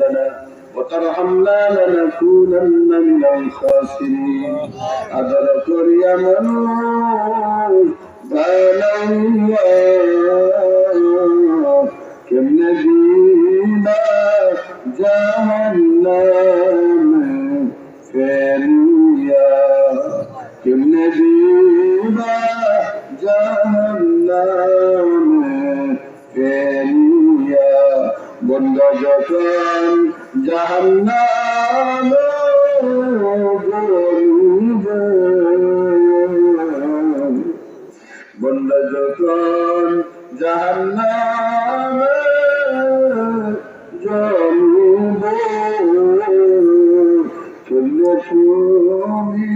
لنا وترحمنا لنكونن من الخاسرين. أدرك اليمن بالا كالذين جهنم فانيا كالذين جهنم বন্ধ জাহান্নাম বন্ধ যখন জাহান্নাম জমিব চলে তুমি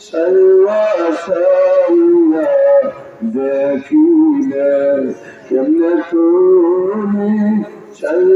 সাল্লা সাল্লা দেখিলে? কেমনে তুমি সাল্লা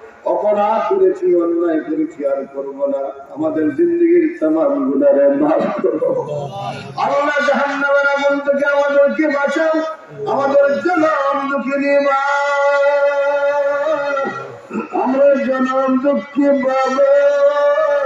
অপরাধ করেছি, অন্যায় করেছি, আর করব না। আমাদের জিন্দগির তামাম গুণারে মাফ করো। আল্লাহ আগুন থেকে আমাদেরকে বাঁচাও। আমাদের জনম আমরা জনম দুঃখী বাবা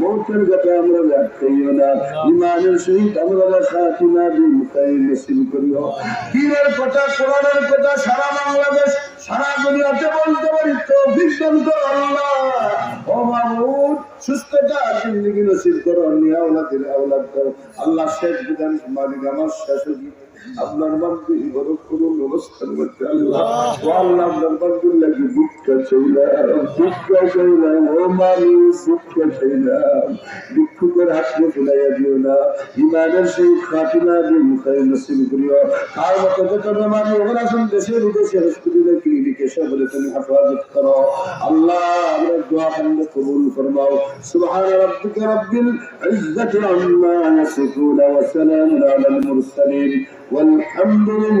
মৌতের কথা আমরা রাখাইও না। ইমানের সহিত আমরা খাতিমা দিন তাই নসিব করিও। পীরের কথা, কোরআনের কথা, সারা বাংলাদেশ, সারা দুনিয়াতে বলতে পারি, তৌফিক দান করো আল্লাহ। ও মাহমুদ সুস্থতা জিন্দগি নসিব করো নিয়া আওলাদ আওলাদ দাও আল্লাহ শেষ বিধান মালিক আমার শেষ আপনার বান্ধবী বড় কোনো ব্যবস্থা করতে আল্লাহ। আল্লাহ আপনার বান্ধবীর লাগে ভিক্ষা চাইলাম ভিক্ষা চাইলাম ও মানুষ ভিক্ষা চাইলাম ভিক্ষুকের হাতে ফেলাইয়া দিও না ইমানের সেই খাতিমা দিয়ে মুখাই নসিব করিও তার মতো যত বেমারি ওগুলো আসুন দেশে বিদেশে হসপিটালে ক্লিনিকে সবরে তুমি হেফাজত করো আল্লাহ আমরা দোয়া বন্ধ কবুল ফরমাও সুবহান রাব্বিকা রাব্বিল ইজ্জাতি আম্মা ইয়াসিফুন ওয়া সালামুন আলাল মুরসালিন والحمد لله رب